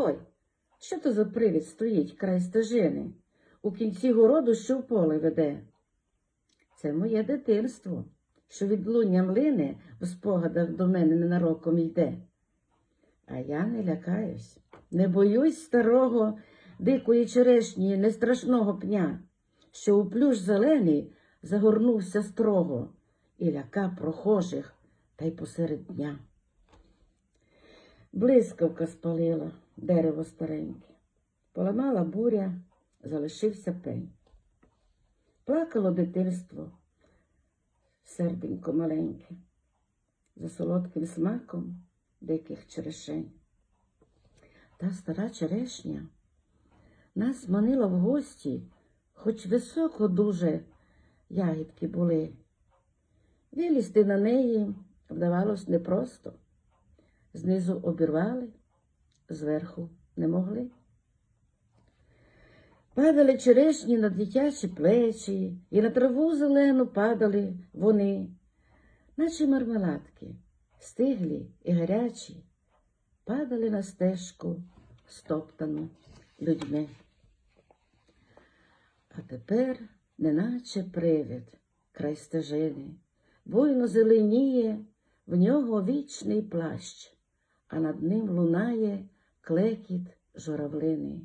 Ой, що то за привід стоїть край стежини, у кінці городу, що в поле веде? Це моє дитинство, що відлунням лине в спогадах до мене ненароком йде. А я не лякаюсь, не боюсь старого, дикої черешні, нестрашного пня, що у плющ зелений загорнувся строго і ляка прохожих та й посеред дня. Блискавка спалила дерево стареньке, поламала буря, залишився пень. Плакало дитинство, серденько маленьке, за солодким смаком диких черешень. Та стара черешня нас манила в гості, хоч високо дуже ягідки були. Вилізти на неї вдавалось непросто. Знизу обірвали, зверху не могли. Падали черешні на дитячі плечі, і на траву зелену падали вони, наче мармеладки, стиглі і гарячі, падали на стежку, стоптану людьми. А тепер, неначе привид, край стежини, буйно зеленіє, в нього вічний плащ, а над ним лунає клекіт журавлини.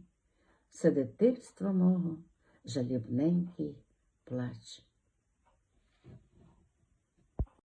Це дитинства мого жалібненький плач.